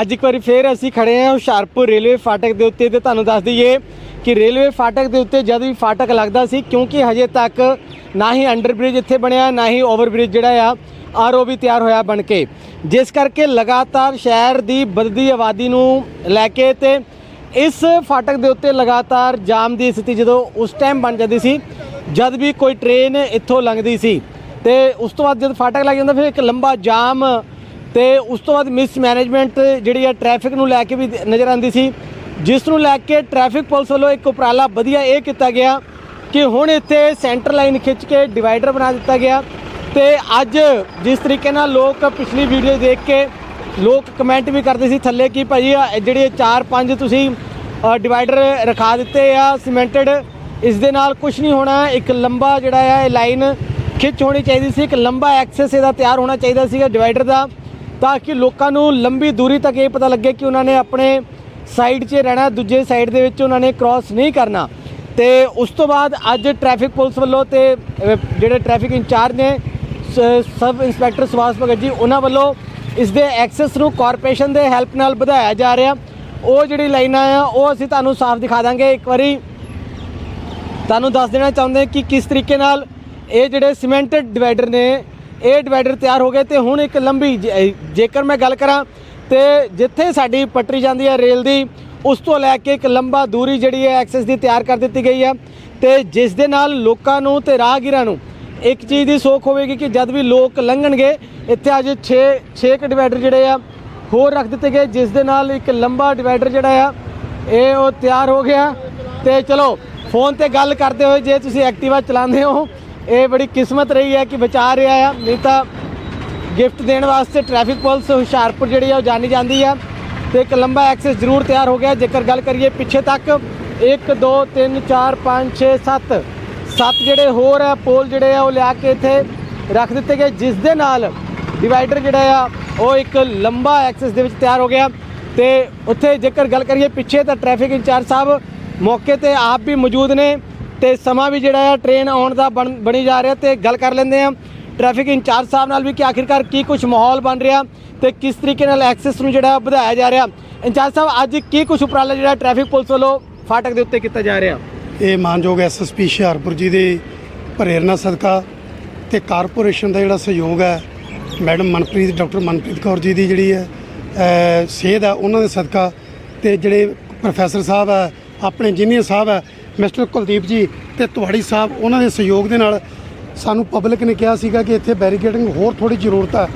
ਅੱਜ ਇੱਕ ਵਾਰੀ ਫੇਰ ਅਸੀਂ ਖੜੇ ਹਾਂ ਹੁਸ਼ਿਆਰਪੁਰ ਰੇਲਵੇ ਫਾਟਕ ਦੇ ਉੱਤੇ ਤੇ ਤੁਹਾਨੂੰ ਦੱਸ ਦਈਏ ਕਿ ਰੇਲਵੇ ਫਾਟਕ ਦੇ ਉੱਤੇ ਜਦ ਵੀ ਫਾਟਕ ਲੱਗਦਾ ਸੀ, ਕਿਉਂਕਿ ਹਜੇ ਤੱਕ ਨਾ ਹੀ ਅੰਡਰ ਬ੍ਰਿਜ ਇੱਥੇ ਬਣਿਆ, ਨਾ ਹੀ ਓਵਰ ਬ੍ਰਿਜ ਜਿਹੜਾ ਆ ਆਰਓ ਵੀ ਤਿਆਰ ਹੋਇਆ ਬਣ ਕੇ। ਜਿਸ ਕਰਕੇ ਲਗਾਤਾਰ ਸ਼ਹਿਰ ਦੀ ਵੱਧਦੀ ਆਬਾਦੀ ਨੂੰ ਲੈ ਕੇ ਤੇ ਇਸ ਫਾਟਕ ਦੇ ਉੱਤੇ ਲਗਾਤਾਰ ਜਾਮ ਦੀ ਸਥਿਤੀ ਜਦੋਂ ਉਸ ਟਾਈਮ ਬਣ ਜਾਂਦੀ ਸੀ, ਜਦ ਵੀ ਕੋਈ ਟ੍ਰੇਨ ਇੱਥੋਂ ਲੰਘਦੀ ਸੀ, ਤੇ ਉਸ ਤੋਂ ਬਾਅਦ ਜਦ ਫਾਟਕ ਲੱਗ ਜਾਂਦਾ, ਫਿਰ ਇੱਕ ਲੰਬਾ ਜਾਮ ਤੇ ਉਸ ਤੋਂ ਬਾਅਦ ਮਿਸ ਮੈਨੇਜਮੈਂਟ ਜਿਹੜੀ ਆ ਟ੍ਰੈਫਿਕ ਨੂੰ ਲੈ ਕੇ ਵੀ ਨਜ਼ਰ ਆਉਂਦੀ ਸੀ। ਜਿਸ ਨੂੰ ਲੈ ਕੇ ਟ੍ਰੈਫਿਕ ਪੁਲਿਸ ਵੱਲੋਂ ਇੱਕ ਉਪਰਾਲਾ ਵਧੀਆ ਇਹ ਕੀਤਾ ਗਿਆ ਕਿ ਹੁਣ ਇੱਥੇ ਸੈਂਟਰ ਲਾਈਨ ਖਿੱਚ ਕੇ ਡਿਵਾਈਡਰ ਬਣਾ ਦਿੱਤਾ ਗਿਆ ਤੇ ਅੱਜ ਜਿਸ ਤਰੀਕੇ ਨਾਲ ਲੋਕ ਪਿਛਲੀ ਵੀਡੀਓ ਦੇਖ ਕੇ ਲੋਕ ਕਮੈਂਟ ਵੀ ਕਰਦੇ ਸੀ ਥੱਲੇ ਕਿ ਭਾਈ ਇਹ ਜਿਹੜੇ 4-5 ਤੁਸੀਂ ਡਿਵਾਈਡਰ ਰਖਾ ਦਿੱਤੇ ਆ ਸੀਮੈਂਟਡ ਇਸ ਦੇ ਨਾਲ ਕੁਝ ਨਹੀਂ ਹੋਣਾ, ਇੱਕ ਲੰਬਾ ਜਿਹੜਾ ਆ ਇਹ ਲਾਈਨ ਖਿੱਚ ਹੋਣੀ ਚਾਹੀਦੀ ਸੀ, ਇੱਕ ਲੰਬਾ ਐਕਸੈਸ ਇਹਦਾ ਤਿਆਰ ਹੋਣਾ ਚਾਹੀਦਾ ਸੀਗਾ ਡਿਵਾਈਡਰ ਦਾ। ਤਾਂ ਕਿ ਲੋਕਾਂ ਨੂੰ ਲੰਬੀ ਦੂਰੀ ਤੱਕ ਇਹ ਪਤਾ ਲੱਗੇ ਕਿ ਉਹਨਾਂ ਨੇ ਆਪਣੇ ਸਾਈਡ 'ਚ ਰਹਿਣਾ, ਦੂਜੇ ਸਾਈਡ ਦੇ ਵਿੱਚ ਉਹਨਾਂ ਨੇ ਕ੍ਰਾਸ ਨਹੀਂ ਕਰਨਾ। ਤੇ ਉਸ ਤੋਂ ਬਾਅਦ ਅੱਜ ਟ੍ਰੈਫਿਕ ਪੁਲਿਸ ਵੱਲੋਂ ਤੇ ਜਿਹੜੇ ਟ੍ਰੈਫਿਕ ਇੰਚਾਰਜ ਨੇ ਸਬ ਇੰਸਪੈਕਟਰ ਸੁਭਾਸ਼ ਭਗਤ ਜੀ, ਉਹਨਾਂ ਵੱਲੋਂ ਇਸ ਦੇ ਐਕਸੈਸ ਨੂੰ ਕਾਰਪੋਰੇਸ਼ਨ ਦੇ ਹੈਲਪ ਨਾਲ ਵਧਾਇਆ ਜਾ ਰਿਹਾ। ਉਹ ਜਿਹੜੀ ਲਾਈਨਾਂ ਆ, ਉਹ ਅਸੀਂ ਤੁਹਾਨੂੰ ਸਾਫ਼ ਦਿਖਾ ਦਾਂਗੇ। ਇੱਕ ਵਾਰੀ ਤੁਹਾਨੂੰ ਦੱਸ ਦੇਣਾ ਚਾਹੁੰਦੇ ਕਿ ਕਿਸ ਤਰੀਕੇ ਨਾਲ ਇਹ ਜਿਹੜੇ ਸੀਮੈਂਟਡ ਡਿਵਾਈਡਰ ਨੇ ਇਹ ਡਿਵਾਈਡਰ ਤਿਆਰ ਹੋ ਗਏ ਤੇ ਹੁਣ ਇੱਕ ਲੰਬੀ ਜੇ- ਜੇਕਰ ਮੈਂ ਗੱਲ ਕਰਾਂ ਤੇ ਜਿੱਥੇ ਸਾਡੀ ਪਟਰੀ ਜਾਂਦੀ ਹੈ ਰੇਲ ਦੀ, ਉਸ ਤੋਂ ਲੈ ਕੇ ਇੱਕ ਲੰਬਾ ਦੂਰੀ ਜਿਹੜੀ ਹੈ ਐਕਸੈਸ ਦੀ ਤਿਆਰ ਕਰ ਦਿੱਤੀ ਗਈ ਹੈ ਤੇ ਜਿਸ ਦੇ ਨਾਲ ਲੋਕਾਂ ਨੂੰ ਤੇ ਰਾਹਗੀਰਾਂ ਨੂੰ ਇੱਕ ਚੀਜ਼ ਦੀ ਸੋਖ ਹੋਵੇਗੀ ਕਿ ਜਦ ਵੀ ਲੋਕ ਲੰਘਣਗੇ, ਇੱਥੇ ਅੱਜ 6 6 ਕ ਡਿਵਾਈਡਰ ਜਿਹੜੇ ਆ ਹੋਰ ਰੱਖ ਦਿੱਤੇ ਗਏ, ਜਿਸ ਦੇ ਨਾਲ ਇੱਕ ਲੰਬਾ ਡਿਵਾਈਡਰ ਜਿਹੜਾ ਆ, ਇਹ ਉਹ ਤਿਆਰ ਹੋ ਗਿਆ ਤੇ ਚਲੋ ਫੋਨ ਤੇ ਗੱਲ ਕਰਦੇ ਹੋਏ ਜੇ ਤੁਸੀਂ ਐਕਟਿਵਾ ਚਲਾਉਂਦੇ ਹੋ ਇਹ ਬੜੀ ਕਿਸਮਤ ਰਹੀ ਹੈ ਕਿ ਬਚਾ ਰਿਹਾ ਆ। ਨਹੀਂ ਤਾਂ ਗਿਫਟ ਦੇਣ ਵਾਸਤੇ ਟ੍ਰੈਫਿਕ ਪੁਲਿਸ ਹੁਸ਼ਿਆਰਪੁਰ ਜਿਹੜੀ ਆ ਉਹ ਜਾਣੀ ਜਾਂਦੀ ਆ ਤੇ ਇੱਕ ਲੰਬਾ ਐਕਸੈਸ ਜ਼ਰੂਰ ਤਿਆਰ ਹੋ ਗਿਆ। ਜੇਕਰ ਗੱਲ ਕਰੀਏ ਪਿੱਛੇ ਤੱਕ 1 2 3 4 5 6 7 ਸੱਤ ਜਿਹੜੇ ਹੋਰ ਆ ਪੋਲ ਜਿਹੜੇ ਆ ਉਹ ਲਿਆ ਕੇ ਇੱਥੇ ਰੱਖ ਦਿੱਤੇ ਗਏ, ਜਿਸ ਦੇ ਨਾਲ ਡਿਵਾਈਡਰ ਜਿਹੜਾ ਆ, ਉਹ ਇੱਕ ਲੰਬਾ ਐਕਸੈਸ ਦੇ ਵਿੱਚ ਤਿਆਰ ਹੋ ਗਿਆ। ਤੇ ਉੱਥੇ ਜੇਕਰ ਗੱਲ ਕਰੀਏ ਪਿੱਛੇ ਤਾਂ ਟ੍ਰੈਫਿਕ ਇੰਚਾਰਜ ਸਾਹਿਬ ਮੌਕੇ ਤੇ ਆਪ ਵੀ ਮੌਜੂਦ ਨੇ। ਤੇ ਸਮਾਂ ਵੀ ਜਿਹੜਾ ਆ ਟ੍ਰੇਨ ਆਉਣ ਦਾ ਬਣ- ਬਣੀ ਜਾ ਰਿਹਾ ਤੇ ਗੱਲ ਕਰ ਲੈਂਦੇ ਆ ਟ੍ਰੈਫਿਕ ਇੰਚਾਰਜ ਸਾਹਿਬ ਨਾਲ ਵੀ ਕਿ ਆਖਿਰਕਾਰ ਕੀ ਕੁਝ ਮਾਹੌਲ ਬਣ ਰਿਹਾ ਤੇ ਕਿਸ ਤਰੀਕੇ ਨਾਲ ਐਕਸੈਸ ਨੂੰ ਜਿਹੜਾ ਵਧਾਇਆ ਜਾ ਰਿਹਾ। ਇੰਚਾਰਜ ਸਾਹਿਬ ਅੱਜ ਕੀ ਕੁਝ ਉਪਰਾਲਾ ਜਿਹੜਾ ਟ੍ਰੈਫਿਕ ਪੁਲਿਸ ਵੱਲੋਂ ਫਾਟਕ ਦੇ ਉੱਤੇ ਕੀਤਾ ਜਾ ਰਿਹਾ? ਇਹ ਮਾਨਯੋਗ ਐਸਐਸਪੀ ਹੁਸ਼ਿਆਰਪੁਰ ਜੀ ਦੇ ਪ੍ਰੇਰਣਾ ਸਦਕਾ ਤੇ ਕਾਰਪੋਰੇਸ਼ਨ ਦਾ ਜਿਹੜਾ ਸਹਿਯੋਗ ਹੈ ਮੈਡਮ ਮਨਪ੍ਰੀਤ ਡਾਕਟਰ ਮਨਪ੍ਰੀਤ ਕੌਰ ਜੀ ਦੀ ਜਿਹੜੀ ਹੈ ਅਹ, ਸੇਧ ਹੈ ਉਹਨਾਂ ਦੇ ਸਦਕਾ ਤੇ ਜਿਹੜੇ ਪ੍ਰੋਫੈਸਰ ਸਾਹਿਬ ਹੈ ਆਪਣੇ ਇੰਜੀਨੀਅਰ ਸਾਹਿਬ ਹੈ ਮਿਸਟਰ ਕੁਲਦੀਪ ਜੀ ਤੇ ਤੁਹਾਡੀ ਸਾਹਿਬ, ਉਹਨਾਂ ਦੇ ਸਹਿਯੋਗ ਦੇ ਨਾਲ ਸਾਨੂੰ ਪਬਲਿਕ ਨੇ ਕਿਹਾ ਸੀਗਾ ਕਿ ਇੱਥੇ ਬੈਰੀਕੇਡਿੰਗ ਹੋਰ ਥੋੜੀ ਜ਼ਰੂਰਤ ਆ।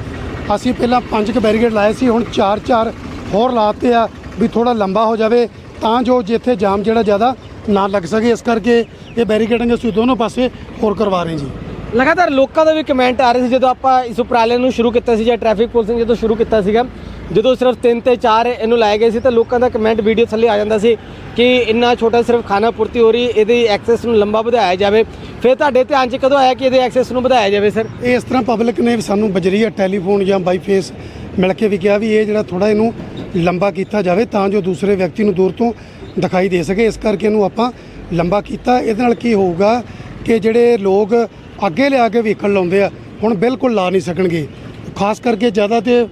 ਅਸੀਂ ਪਹਿਲਾਂ ਪੰਜ ਕੁ ਬੈਰੀਕੇਡ ਲਾਏ ਸੀ, ਹੁਣ ਚਾਰ ਚਾਰ ਹੋਰ ਲਾਤੇ ਆ ਵੀ ਥੋੜਾ ਲੰਬਾ ਹੋ ਜਾਵੇ ਤਾਂ ਜੋ ਜਿੱਥੇ ਜਾਮ ਜਿਹੜਾ ਜ਼ਿਆਦਾ ਨਾ ਲੱਗ ਸਕੇ। ਇਸ ਕਰਕੇ ਇਹ ਬੈਰੀਕੇਡਿੰਗ ਅਸੀਂ ਦੋਨੋਂ ਪਾਸੇ ਹੋਰ ਕਰਵਾ ਰਹੇ ਜੀ। ਲਗਾਤਾਰ ਲੋਕਾਂ ਦਾ ਵੀ ਕਮੈਂਟ ਆ ਰਹੇ ਸੀ ਜਦੋਂ ਆਪਾਂ ਇਸ ਉਪਰਾਲੇ ਨੂੰ ਸ਼ੁਰੂ ਕੀਤਾ ਸੀ ਜਾਂ ਟ੍ਰੈਫਿਕ ਪੁਲਿਸ ਨੇ ਜਦੋਂ ਸ਼ੁਰੂ ਕੀਤਾ ਸੀਗਾ। ਜਦੋਂ ਸਿਰਫ 3 ਤੇ 4 ਇਹਨੂੰ ਲਾਏ ਗਏ ਸੀ ਤਾਂ ਲੋਕਾਂ ਦਾ ਕਮੈਂਟ ਵੀਡੀਓ ਥੱਲੇ ਆ ਜਾਂਦਾ ਸੀ ਕਿ ਇੰਨਾ ਛੋਟਾ ਸਿਰਫ ਖਾਣਾ ਪੂਰਤੀ ਹੋ ਰਹੀ, ਇਹਦੀ ਐਕਸੈਸ ਨੂੰ ਲੰਬਾ ਵਧਾਇਆ ਜਾਵੇ। ਫਿਰ ਤੁਹਾਡੇ ਧਿਆਨ 'ਚ ਕਦੋਂ ਆਇਆ ਕਿ ਇਹਦੇ ਐਕਸੈਸ ਨੂੰ ਵਧਾਇਆ ਜਾਵੇ ਸਰ ਇਹ ਇਸ ਤਰ੍ਹਾਂ ਪਬਲਿਕ ਨੇ ਸਾਨੂੰ ਬਜਰੀਆ ਟੈਲੀਫੋਨ ਜਾਂ ਬਾਈ ਫੇਸ ਮਿਲ ਕੇ ਵੀ ਕਿਹਾ ਵੀ ਇਹ ਜਿਹੜਾ ਥੋੜਾ ਇਹਨੂੰ ਲੰਬਾ ਕੀਤਾ ਜਾਵੇ ਤਾਂ ਜੋ ਦੂਸਰੇ ਵਿਅਕਤੀ ਨੂੰ ਦੂਰ ਤੋਂ ਦਿਖਾਈ ਦੇ ਸਕੇ। ਇਸ ਕਰਕੇ ਇਹਨੂੰ ਆਪਾਂ ਲੰਬਾ ਕੀਤਾ। ਇਹਦੇ ਨਾਲ ਕੀ ਹੋਊਗਾ ਕਿ ਜਿਹੜੇ ਲੋਕ ਅੱਗੇ ਲਿਆ ਕੇ ਵਹੀਕਲ ਲਾਉਂਦੇ ਆ, ਹੁਣ ਬਿਲਕੁਲ ਲਾ ਨਹੀਂ ਸਕਣਗੇ। ਖਾਸ ਕਰਕੇ ਜ਼ਿਆਦਾ ਤੇ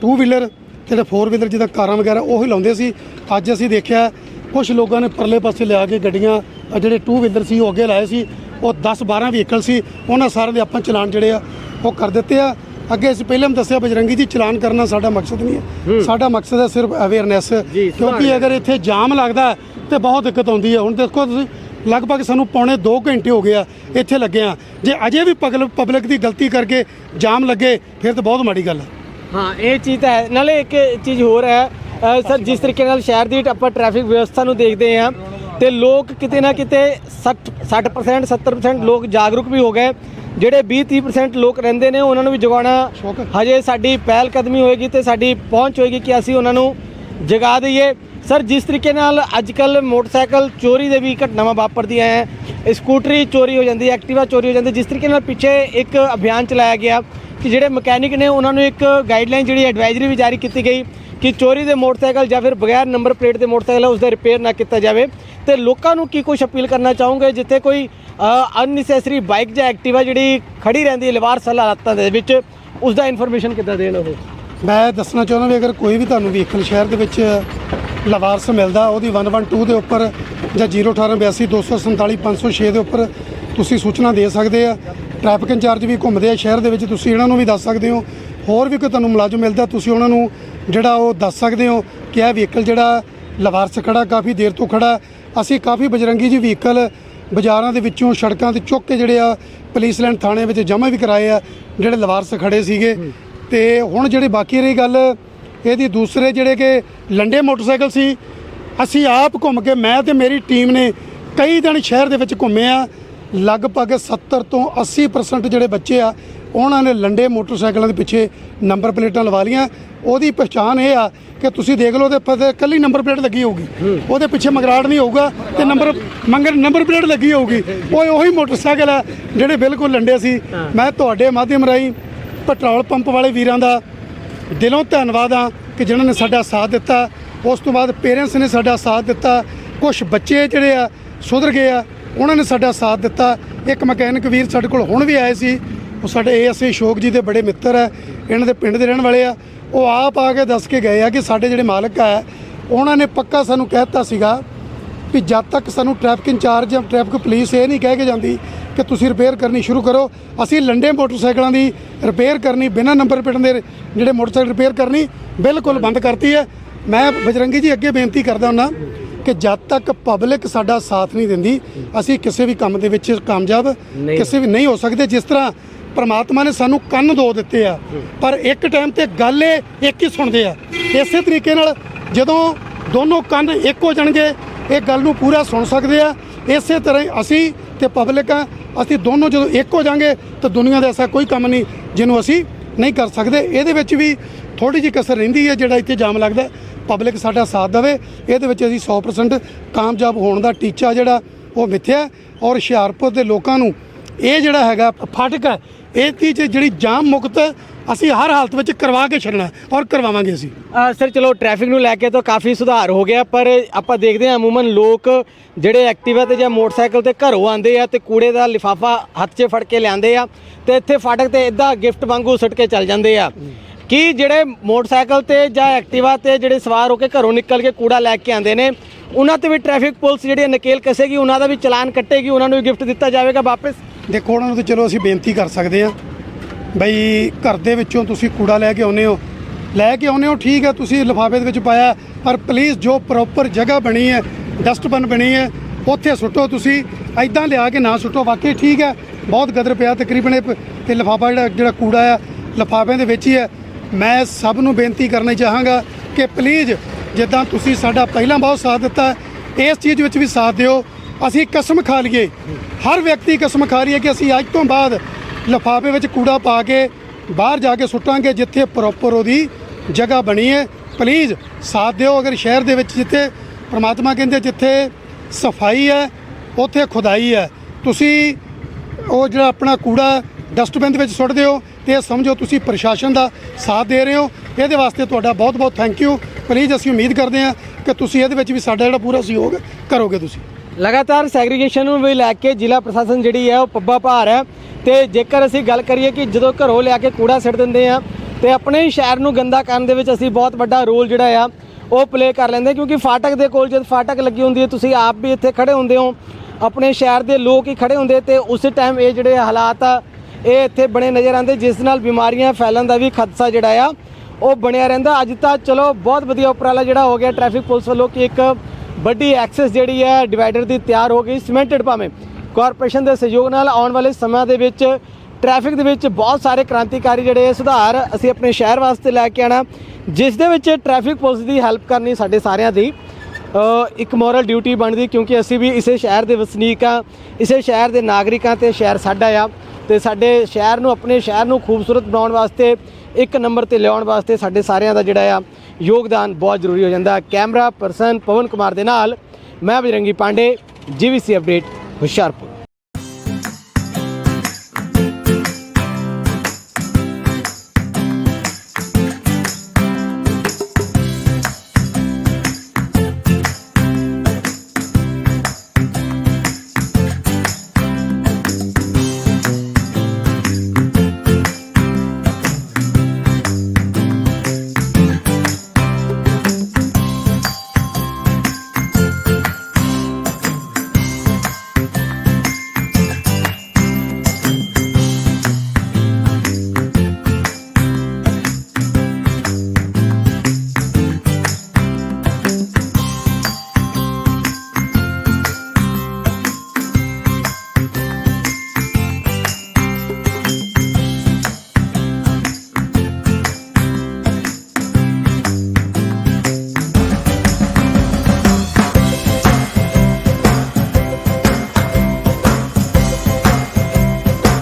ਟੂ ਵੀਲਰ ਜਿਹੜੇ 4 ਵੀਲਰ ਜਿਹਦਾ ਕਾਰਾਂ ਵਗੈਰਾ ਉਹ ਹੀ ਲਾਉਂਦੇ ਸੀ। ਅੱਜ ਅਸੀਂ ਦੇਖਿਆ ਕੁਝ ਲੋਕਾਂ ਨੇ ਪਰਲੇ ਪਾਸੇ ਲਿਆ ਕੇ ਗੱਡੀਆਂ ਜਿਹੜੇ ਟੂ ਵੀਲਰ ਸੀ ਉਹ ਅੱਗੇ ਲਾਏ ਸੀ। ਉਹ 10 12 ਵਹੀਕਲ ਸੀ। ਉਹਨਾਂ ਸਾਰਿਆਂ ਦੇ ਆਪਾਂ ਚਲਾਨ ਜਿਹੜੇ ਆ ਉਹ ਕਰ ਦਿੱਤੇ ਆ। ਅੱਗੇ ਅਸੀਂ ਪਹਿਲਾਂ ਵੀ ਦੱਸਿਆ ਬਜਰੰਗੀ ਜੀ ਚਲਾਨ ਕਰਨਾ ਸਾਡਾ ਮਕਸਦ ਨਹੀਂ ਹੈ। ਸਾਡਾ ਮਕਸਦ ਹੈ ਸਿਰਫ ਅਵੇਅਰਨੈਸ ਕਿਉਂਕਿ ਅਗਰ ਇੱਥੇ ਜਾਮ ਲੱਗਦਾ ਤੇ ਬਹੁਤ ਦਿੱਕਤ ਆਉਂਦੀ ਹੈ। ਹੁਣ ਦੇਖੋ ਤੁਸੀਂ ਲਗਭਗ ਸਾਨੂੰ ਪੌਣੇ 2 ਘੰਟੇ ਹੋ ਗਏ ਆ ਇੱਥੇ ਲੱਗੇ ਆ। ਜੇ ਅਜੇ ਵੀ ਪਬਲਿਕ ਦੀ ਗਲਤੀ ਕਰਕੇ ਜਾਮ ਲੱਗੇ ਫਿਰ ਤਾਂ ਬਹੁਤ ਮਾੜੀ ਗੱਲ ਹੈ। ਹਾਂ ਇਹ ਚੀਜ਼ ਤਾਂ ਹੈ। ਨਾਲੇ ਇੱਕ ਚੀਜ਼ ਹੋਰ ਹੈ ਸਰ ਜਿਸ ਤਰੀਕੇ ਨਾਲ ਸ਼ਹਿਰ ਦੀ ਆਪਾਂ ਟ੍ਰੈਫਿਕ ਵਿਵਸਥਾ ਨੂੰ ਦੇਖਦੇ ਹਾਂ ਤੇ ਲੋਕ ਕਿਤੇ ਨਾ ਕਿਤੇ 60 60% 70% ਲੋਕ ਜਾਗਰੂਕ ਵੀ ਹੋ ਗਏ। ਜਿਹੜੇ 20 30% ਲੋਕ ਰਹਿੰਦੇ ਨੇ ਉਹਨਾਂ ਨੂੰ ਵੀ ਜਗਾਉਣਾ। ਹਜੇ ਸਾਡੀ ਪਹਿਲ ਕਦਮੀ ਹੋਏਗੀ ਤੇ ਸਾਡੀ ਪਹੁੰਚ ਹੋਏਗੀ ਕਿ ਅਸੀਂ ਉਹਨਾਂ ਨੂੰ ਜਗਾ ਦਈਏ। ਸਰ, ਜਿਸ ਤਰੀਕੇ ਨਾਲ ਅੱਜ ਕੱਲ ਮੋਟਰਸਾਈਕਲ ਚੋਰੀ ਦੇ ਵੀ ਘਟਨਾਵਾਂ ਵਾਪਰਦੀਆਂ ਹੈ ਸਕੂਟਰੀ ਚੋਰੀ ਹੋ ਜਾਂਦੀ ਹੈ, ਐਕਟਿਵਾ ਚੋਰੀ ਹੋ ਜਾਂਦੀ ਹੈ। ਜਿਸ ਤਰੀਕੇ ਨਾਲ ਪਿੱਛੇ ਇੱਕ ਅਭਿਆਨ ਚਲਾਇਆ ਗਿਆ ਕਿ ਜਿਹੜੇ ਮਕੈਨਿਕ ਨੇ, ਉਹਨਾਂ ਨੂੰ ਇੱਕ ਗਾਈਡਲਾਈਨ ਜਿਹੜੀ ਐਡਵਾਈਜ਼ਰੀ ਵੀ ਜਾਰੀ ਕੀਤੀ ਗਈ ਕਿ ਚੋਰੀ ਦੇ ਮੋਟਰਸਾਈਕਲ ਜਾਂ ਫਿਰ ਬਗੈਰ ਨੰਬਰ ਪਲੇਟ ਦੇ ਮੋਟਰਸਾਈਕਲ ਹੈ ਉਸ ਦਾ ਰਿਪੇਅਰ ਨਾ ਕੀਤਾ ਜਾਵੇ ਤੇ ਲੋਕਾਂ ਨੂੰ ਕੀ ਕੁਝ ਅਪੀਲ ਕਰਨਾ ਚਾਹੋਗੇ ਜਿੱਥੇ ਕੋਈ ਅਨਨੈਸੈਸਰੀ ਬਾਈਕ ਜਾਂ ਐਕਟਿਵਾ ਜਿਹੜੀ ਖੜੀ ਰਹਿੰਦੀ ਹੈ, ਲਵਾਰ ਹਾਲਾਤਾਂ ਦੇ ਵਿੱਚ ਉਸ ਦਾ ਇਨਫੋਰਮੇਸ਼ਨ ਕਿੱਦਾਂ ਦੇਣ ਉਹ ਮੈਂ ਦੱਸਣਾ ਚਾਹੁੰਦਾ ਵੀ ਅਗਰ ਕੋਈ ਵੀ ਤੁਹਾਨੂੰ ਵਹੀਕਲ ਸ਼ਹਿਰ ਦੇ ਵਿੱਚ ਲਵਾਰਸ ਮਿਲਦਾ, ਉਹਦੀ 112 ਦੇ ਉੱਪਰ ਜਾਂ 01882 247 506 ਦੇ ਉੱਪਰ ਤੁਸੀਂ ਸੂਚਨਾ ਦੇ ਸਕਦੇ ਆ। ਟ੍ਰੈਫਿਕ ਇੰਚਾਰਜ ਵੀ ਘੁੰਮਦੇ ਆ ਸ਼ਹਿਰ ਦੇ ਵਿੱਚ, ਤੁਸੀਂ ਇਹਨਾਂ ਨੂੰ ਵੀ ਦੱਸ ਸਕਦੇ ਹੋ। ਹੋਰ ਵੀ ਕੋਈ ਤੁਹਾਨੂੰ ਮੁਲਾਜ਼ਮ ਮਿਲਦਾ, ਤੁਸੀਂ ਉਹਨਾਂ ਨੂੰ ਜਿਹੜਾ ਉਹ ਦੱਸ ਸਕਦੇ ਹੋ ਕਿ ਇਹ ਵਹੀਕਲ ਜਿਹੜਾ ਲਵਾਰਸ ਖੜਾ, ਕਾਫੀ ਦੇਰ ਤੋਂ ਖੜਾ। ਅਸੀਂ ਕਾਫੀ ਬਜਰੰਗੀ ਜੀ ਵਹੀਕਲ ਬਾਜ਼ਾਰਾਂ ਦੇ ਵਿੱਚੋਂ ਸੜਕਾਂ ਤੇ ਚੁੱਕ ਕੇ ਜਿਹੜੇ ਆ ਪੁਲਿਸ ਲਾਈਨ ਥਾਣੇ ਵਿੱਚ ਜਮ੍ਹਾਂ ਵੀ ਕਰਾਏ ਆ, ਜਿਹੜੇ ਲਵਾਰਸ ਖੜੇ ਸੀਗੇ। ਤੇ ਹੁਣ ਜਿਹੜੇ ਬਾਕੀ ਰਹੀ ਗੱਲ ਇਹਦੀ ਦੂਸਰੇ ਜਿਹੜੇ ਕਿ ਲੰਡੇ ਮੋਟਰਸਾਈਕਲ ਸੀ ਅਸੀਂ ਆਪ ਘੁੰਮ ਕੇ ਮੈਂ ਤੇ ਮੇਰੀ ਟੀਮ ਨੇ ਕਈ ਦਿਨ ਸ਼ਹਿਰ ਦੇ ਵਿੱਚ ਘੁੰਮੇ ਆ ਲਗਭਗ 70 ਤੋਂ 80% ਜਿਹੜੇ ਬੱਚੇ ਆ ਉਹਨਾਂ ਨੇ ਲੰਡੇ ਮੋਟਰਸਾਈਕਲਾਂ ਦੇ ਪਿੱਛੇ ਨੰਬਰ ਪਲੇਟਾਂ ਲਵਾ ਲੀਆਂ। ਉਹਦੀ ਪਛਾਣ ਇਹ ਆ ਕਿ ਤੁਸੀਂ ਦੇਖ ਲਓ ਤੇ ਪਤਾ ਕੱਲੀ ਨੰਬਰ ਪਲੇਟ ਲੱਗੀ ਹੋਊਗੀ। ਉਹਦੇ ਪਿੱਛੇ ਮਗਰਾੜ ਨਹੀਂ ਹੋਊਗਾ ਤੇ ਨੰਬਰ ਮੰਗਰ ਨੰਬਰ ਪਲੇਟ ਲੱਗੀ ਹੋਊਗੀ। ਉਹ ਉਹੀ ਮੋਟਰਸਾਈਕਲ ਆ ਜਿਹੜੇ ਬਿਲਕੁਲ ਲੰਡੇ ਸੀ। ਮੈਂ ਤੁਹਾਡੇ ਮਾਧਿਅਮ ਰਾਹੀਂ ਪੈਟਰੋਲ ਪੰਪ ਵਾਲੇ ਵੀਰਾਂ ਦਾ ਦਿਲੋਂ ਧੰਨਵਾਦ ਆ ਕਿ ਜਿਨ੍ਹਾਂ ਨੇ ਸਾਡਾ ਸਾਥ ਦਿੱਤਾ। ਉਸ ਤੋਂ ਬਾਅਦ ਪੇਰੈਂਟਸ ਨੇ ਸਾਡਾ ਸਾਥ ਦਿੱਤਾ। ਕੁਝ ਬੱਚੇ ਜਿਹੜੇ ਆ, ਸੁਧਰ ਗਏ ਆ, ਉਹਨਾਂ ਨੇ ਸਾਡਾ ਸਾਥ ਦਿੱਤਾ। ਇੱਕ ਮਕੈਨਿਕ ਵੀਰ ਸਾਡੇ ਕੋਲ ਹੁਣ ਵੀ ਆਏ ਸੀ। ਉਹ ਸਾਡੇ ਏਐਸਏ ਸ਼ੋਕ ਜੀ ਦੇ ਬੜੇ ਮਿੱਤਰ ਆ, ਇਹਨਾਂ ਦੇ ਪਿੰਡ ਦੇ ਰਹਿਣ ਵਾਲੇ ਆ। ਉਹ ਆਪ ਆ ਕੇ ਦੱਸ ਕੇ ਗਏ ਆ ਕਿ ਸਾਡੇ ਜਿਹੜੇ ਮਾਲਕ ਆ, ਉਹਨਾਂ ਨੇ ਪੱਕਾ ਸਾਨੂੰ ਕਹਿ ਦਿੱਤਾ ਸੀਗਾ ਵੀ ਜਦ ਤੱਕ ਸਾਨੂੰ ਟ੍ਰੈਫਿਕ ਇੰਚਾਰਜ ਜਾਂ ਟ੍ਰੈਫਿਕ ਪੁਲਿਸ ਇਹ ਨਹੀਂ ਕਹਿ ਕੇ ਜਾਂਦੀ ਕਿ ਤੁਸੀਂ ਰਿਪੇਅਰ ਕਰਨੀ ਸ਼ੁਰੂ ਕਰੋ। ਅਸੀਂ ਲੰਡੇ ਮੋਟਰਸਾਈਕਲਾਂ ਦੀ ਰਿਪੇਅਰ ਕਰਨੀ ਬਿਨਾਂ ਨੰਬਰ ਪਲੇਟ ਦੇ ਜਿਹੜੇ ਮੋਟਰਸਾਈਕਲ ਰਿਪੇਅਰ ਕਰਨੀ ਬਿਲਕੁਲ ਬੰਦ ਕਰਤੀ ਹੈ। ਮੈਂ ਬਜਰੰਗੀ ਜੀ ਅੱਗੇ ਬੇਨਤੀ ਕਰਦਾ ਹੁੰਨਾ ਕਿ ਜਦ ਤੱਕ ਪਬਲਿਕ ਸਾਡਾ ਸਾਥ ਨਹੀਂ ਦਿੰਦੀ ਅਸੀਂ ਕਿਸੇ ਵੀ ਕੰਮ ਦੇ ਵਿੱਚ ਕਾਮਯਾਬ। ਕਿਸੇ ਵੀ ਨਹੀਂ ਹੋ ਸਕਦੇ। ਜਿਸ ਤਰ੍ਹਾਂ ਪ੍ਰਮਾਤਮਾ ਨੇ ਸਾਨੂੰ ਕੰਨ ਦੋ ਦਿੱਤੇ ਆ ਪਰ ਇੱਕ ਟਾਈਮ ਤੇ ਗੱਲ ਇਹ ਇੱਕ ਹੀ ਸੁਣਦੇ ਆ। ਇਸੇ ਤਰੀਕੇ ਨਾਲ ਜਦੋਂ ਦੋਨੋਂ ਕੰਨ ਇੱਕ ਹੋ ਜਾਣਗੇ ਇਹ ਗੱਲ ਨੂੰ ਪੂਰਾ ਸੁਣ ਸਕਦੇ ਆ। ਇਸੇ ਤਰ੍ਹਾਂ ਅਸੀਂ ਤੇ ਪਬਲਿਕ ਆ ਅਸੀਂ ਦੋਨੋਂ ਜਦੋਂ ਇੱਕ ਹੋ ਜਾਾਂਗੇ ਤਾਂ ਦੁਨੀਆ ਦਾ ਐਸਾ ਕੋਈ ਕੰਮ ਨਹੀਂ ਜਿਹਨੂੰ ਅਸੀਂ ਨਹੀਂ ਕਰ ਸਕਦੇ। ਇਹਦੇ ਵਿੱਚ ਵੀ ਥੋੜੀ ਜਿਹੀ ਕਸਰ ਰਹਿੰਦੀ ਹੈ ਜਿਹੜਾ ਇੱਥੇ ਜਾਮ ਲੱਗਦਾ ਪਬਲਿਕ ਸਾਡਾ ਸਾਥ ਦੇਵੇ। ਇਹਦੇ ਵਿੱਚ ਅਸੀਂ 100% ਕਾਮਯਾਬ ਹੋਣ ਦਾ ਟੀਚਾ ਜਿਹੜਾ ਉਹ ਮਿੱਥਿਆ ਔਰ ਹੁਸ਼ਿਆਰਪੁਰ ਦੇ ਲੋਕਾਂ ਨੂੰ ਇਹ ਜਿਹੜਾ ਹੈਗਾ ਫਾਟਕ ਹੈ ਇਹ ਦੀ ਜਿਹੜੀ ਜਾਮ ਮੁਕਤ ਅਸੀਂ ਹਰ ਹਾਲਤ ਵਿੱਚ ਕਰਵਾ ਕੇ ਛੱਡਣਾ ਔਰ ਕਰਵਾਵਾਂਗੇ ਅਸੀਂ। ਸਰ ਚਲੋ ਟ੍ਰੈਫਿਕ ਨੂੰ ਲੈ ਕੇ ਤਾਂ ਕਾਫੀ ਸੁਧਾਰ ਹੋ ਗਿਆ ਪਰ ਆਪਾਂ ਦੇਖਦੇ ਹਾਂ ਅਮੂਮਨ ਲੋਕ ਜਿਹੜੇ ਐਕਟਿਵਾ ਤੇ ਜਾਂ ਮੋਟਰਸਾਈਕਲ ਤੇ ਘਰੋਂ ਆਉਂਦੇ ਆ ਤੇ ਕੂੜੇ ਦਾ ਲਿਫਾਫਾ ਹੱਥ 'ਚ ਫੜ ਕੇ ਲਿਆਂਦੇ ਆ ਤੇ ਇੱਥੇ ਫਾਟਕ ਤੇ ਇਦਾਂ ਗਿਫਟ ਵਾਂਗੂ ਸੁੱਟ ਕੇ ਚੱਲ ਜਾਂਦੇ ਆ। ਕੀ ਜਿਹੜੇ ਮੋਟਰਸਾਈਕਲ ਤੇ ਜਾਂ ਐਕਟਿਵਾ ਤੇ ਜਿਹੜੇ ਸਵਾਰ ਹੋ ਕੇ ਘਰੋਂ ਨਿਕਲ ਕੇ ਕੂੜਾ ਲੈ ਕੇ ਆਉਂਦੇ ਨੇ ਉਹਨਾਂ ਤੇ ਵੀ ਟ੍ਰੈਫਿਕ ਪੁਲਿਸ ਜਿਹੜੀ ਨਕੇਲ ਕੱਸੇਗੀ ਉਹਨਾਂ ਦਾ ਵੀ ਚਲਾਨ ਕੱਟੇਗੀ ਉਹਨਾਂ ਨੂੰ ਵੀ ਗਿਫਟ ਦਿੱਤਾ ਜਾਵੇਗਾ ਵਾਪਸ? ਦੇਖੋ ਉਹਨਾਂ ਨੂੰ ਤਾਂ ਚਲੋ ਅਸੀਂ ਬੇਨਤੀ ਕਰ ਸਕਦੇ ਹਾਂ ਬਈ ਘਰ ਦੇ ਵਿੱਚੋਂ ਤੁਸੀਂ ਕੂੜਾ ਲੈ ਕੇ ਆਉਨੇ ਹੋ। ਲੈ ਕੇ ਆਉਨੇ ਹੋ, ਠੀਕ ਹੈ, ਤੁਸੀਂ ਲਿਫਾਫੇ ਦੇ ਵਿੱਚ ਪਾਇਆ, ਪਰ ਪਲੀਜ਼ ਜੋ ਪ੍ਰੋਪਰ ਜਗ੍ਹਾ ਬਣੀ ਹੈ ਡਸਟਬਿਨ ਬਣੀ ਹੈ, ਉੱਥੇ ਸੁੱਟੋ ਤੁਸੀਂ ਐਦਾਂ ਲਿਆ ਕੇ ਨਾ ਸੁੱਟੋ, ਵਾਕਈ ਠੀਕ ਹੈ, ਬਹੁਤ ਗਦਰ ਪਿਆ ਤਕਰੀਬਨ ਇਹ ਪ- ਤੇ ਲਿਫਾਫਾ ਜਿਹੜਾ ਜਿਹੜਾ ਕੂੜਾ ਆ ਲਿਫਾਫਿਆਂ ਦੇ ਵਿੱਚ ਹੀ ਹੈ। ਮੈਂ ਸਭ ਨੂੰ ਬੇਨਤੀ ਕਰਨੀ ਚਾਹਾਂਗਾ ਕਿ ਪਲੀਜ਼ ਜਿੱਦਾਂ ਤੁਸੀਂ ਸਾਡਾ ਪਹਿਲਾਂ ਬਹੁਤ ਸਾਥ ਦਿੱਤਾ, ਇਸ ਚੀਜ਼ ਵਿੱਚ ਵੀ ਸਾਥ ਦਿਓ ਅਸੀਂ ਕਸਮ ਖਾ ਲਈਏ। ਹਰ ਵਿਅਕਤੀ ਕਸਮ ਖਾ ਰਹੀ ਹੈ ਕਿ ਅਸੀਂ ਅੱਜ ਤੋਂ ਬਾਅਦ ਲਿਫਾਫੇ ਵਿੱਚ ਕੂੜਾ ਪਾ ਕੇ ਬਾਹਰ ਜਾ ਕੇ ਸੁੱਟਾਂਗੇ, ਜਿੱਥੇ ਪ੍ਰੋਪਰ ਉਹਦੀ ਜਗ੍ਹਾ ਬਣੀ ਹੈ। ਪਲੀਜ਼ ਸਾਥ ਦਿਓ, ਅਗਰ ਸ਼ਹਿਰ ਦੇ ਵਿੱਚ ਜਿੱਥੇ ਪ੍ਰਮਾਤਮਾ ਕਹਿੰਦੇ ਜਿੱਥੇ ਸਫ਼ਾਈ ਹੈ, ਉੱਥੇ ਖੁਦਾਈ ਹੈ। ਤੁਸੀਂ ਉਹ ਜਿਹੜਾ ਆਪਣਾ ਕੂੜਾ ਡਸਟਬਿਨ ਦੇ ਵਿੱਚ ਸੁੱਟਦੇ ਹੋ ਤੇ ਇਹ ਸਮਝੋ ਤੁਸੀਂ ਪ੍ਰਸ਼ਾਸਨ ਦਾ ਸਾਥ ਦੇ ਰਹੇ ਹੋ। ਇਹਦੇ ਵਾਸਤੇ ਤੁਹਾਡਾ ਬਹੁਤ ਬਹੁਤ ਥੈਂਕ ਯੂ ਪਲੀਜ਼ ਅਸੀਂ ਉਮੀਦ ਕਰਦੇ ਹਾਂ ਕਿ ਤੁਸੀਂ ਇਹਦੇ ਵਿੱਚ ਵੀ ਸਾਡਾ ਜਿਹੜਾ ਪੂਰਾ ਸਹਿਯੋਗ ਕਰੋਗੇ ਤੁਸੀਂ। ਲਗਾਤਾਰ ਸੈਗਰੀਗੇਸ਼ਨ ਨੂੰ ਵੀ ਲੈ ਕੇ ਜ਼ਿਲ੍ਹਾ ਪ੍ਰਸ਼ਾਸਨ ਜਿਹੜੀ ਹੈ ਉਹ ਪੱਬਾ ਭਾਰ ਹੈ। ਤੇ ਜੇਕਰ ਅਸੀਂ ਗੱਲ ਕਰੀਏ ਕਿ ਜਦੋਂ ਘਰੋਂ ਲਿਆ ਕੇ ਕੂੜਾ ਸਿੱਟ ਦਿੰਦੇ ਆ, ਤੇ ਆਪਣੇ ਹੀ ਸ਼ਹਿਰ ਨੂੰ ਗੰਦਾ ਕਰਨ ਦੇ ਵਿੱਚ ਅਸੀਂ ਬਹੁਤ ਵੱਡਾ ਰੋਲ ਜਿਹੜਾ ਆ, ਉਹ ਪਲੇ ਕਰ ਲੈਂਦੇ ਕਿਉਂਕਿ ਫਾਟਕ ਦੇ ਕੋਲ ਜਦ ਫਾਟਕ ਲੱਗੀ ਹੁੰਦੀ ਹੈ, ਤੁਸੀਂ ਆਪ ਵੀ ਇੱਥੇ ਖੜੇ ਹੁੰਦੇ ਹੋ। ਆਪਣੇ ਸ਼ਹਿਰ ਦੇ ਲੋਕ ਹੀ ਖੜੇ ਹੁੰਦੇ ਤੇ ਉਸ ਟਾਈਮ ਇਹ ਜਿਹੜੇ ਹਾਲਾਤ ਆ, ਇਹ ਇੱਥੇ ਬਣੇ ਨਜ਼ਰ ਆਉਂਦੇ, ਜਿਸ ਨਾਲ ਬਿਮਾਰੀਆਂ ਫੈਲਣ ਦਾ ਵੀ ਖਦਸ਼ਾ ਜਿਹੜਾ ਆ, ਉਹ ਬਣਿਆ ਰਹਿੰਦਾ। ਅੱਜ ਤਾਂ ਚਲੋ ਬਹੁਤ ਵਧੀਆ ਉਪਰਾਲਾ ਜਿਹੜਾ ਹੋ ਗਿਆ ਟ੍ਰੈਫਿਕ ਪੁਲਿਸ ਵੱਲੋਂ ਕਿ ਇੱਕ ਵੱਡੀ ਐਕਸੈਸ ਜਿਹੜੀ ਹੈ ਡਿਵਾਈਡਰ ਦੀ ਤਿਆਰ ਹੋ ਗਈ ਸੀਮੈਂਟਡ ਭਾਵੇਂ ਕਾਰਪੋਰੇਸ਼ਨ ਦੇ ਸਹਿਯੋਗ ਨਾਲ ਆਉਣ ਵਾਲੇ ਸਮਾਂ ਦੇ ਵਿੱਚ ਟ੍ਰੈਫਿਕ ਦੇ ਵਿੱਚ ਬਹੁਤ ਸਾਰੇ ਕ੍ਰਾਂਤੀਕਾਰੀ ਜਿਹੜੇ ਸੁਧਾਰ ਅਸੀਂ ਆਪਣੇ ਸ਼ਹਿਰ ਵਾਸਤੇ ਲੈ ਕੇ ਆਣਾ ਜਿਸ ਦੇ ਵਿੱਚ ਟ੍ਰੈਫਿਕ ਪੁਲਿਸ ਦੀ ਹੈਲਪ ਕਰਨੀ ਸਾਡੇ ਸਾਰਿਆਂ ਦੀ। ਇੱਕ ਮੋਰਲ ਡਿਊਟੀ ਬਣਦੀ ਕਿਉਂਕਿ ਅਸੀਂ ਵੀ ਇਸੇ ਸ਼ਹਿਰ ਦੇ ਵਸਨੀਕ ਆ ਇਸੇ ਸ਼ਹਿਰ ਦੇ ਨਾਗਰਿਕਾਂ ਤੇ ਸ਼ਹਿਰ ਸਾਡਾ ਆ। ਤੇ ਸਾਡੇ ਸ਼ਹਿਰ ਨੂੰ, ਆਪਣੇ ਸ਼ਹਿਰ ਨੂੰ ਖੂਬਸੂਰਤ ਬਣਾਉਣ ਵਾਸਤੇ, ਇੱਕ ਨੰਬਰ ਤੇ ਲਿਆਉਣ ਵਾਸਤੇ ਸਾਡੇ ਸਾਰਿਆਂ ਦਾ ਜਿਹੜਾ ਆ ਯੋਗਦਾਨ ਬਹੁਤ ਜ਼ਰੂਰੀ ਹੋ ਜਾਂਦਾ। ਕੈਮਰਾ ਪਰਸਨ ਪਵਨ ਕੁਮਾਰ ਦੇ ਨਾਲ, ਮੈਂ ਬਜਰੰਗੀ ਪਾਂਡੇ ਜੀਵੀਸੀ ਅਪਡੇਟ ਹੁਸ਼ਿਆਰਪੁਰ।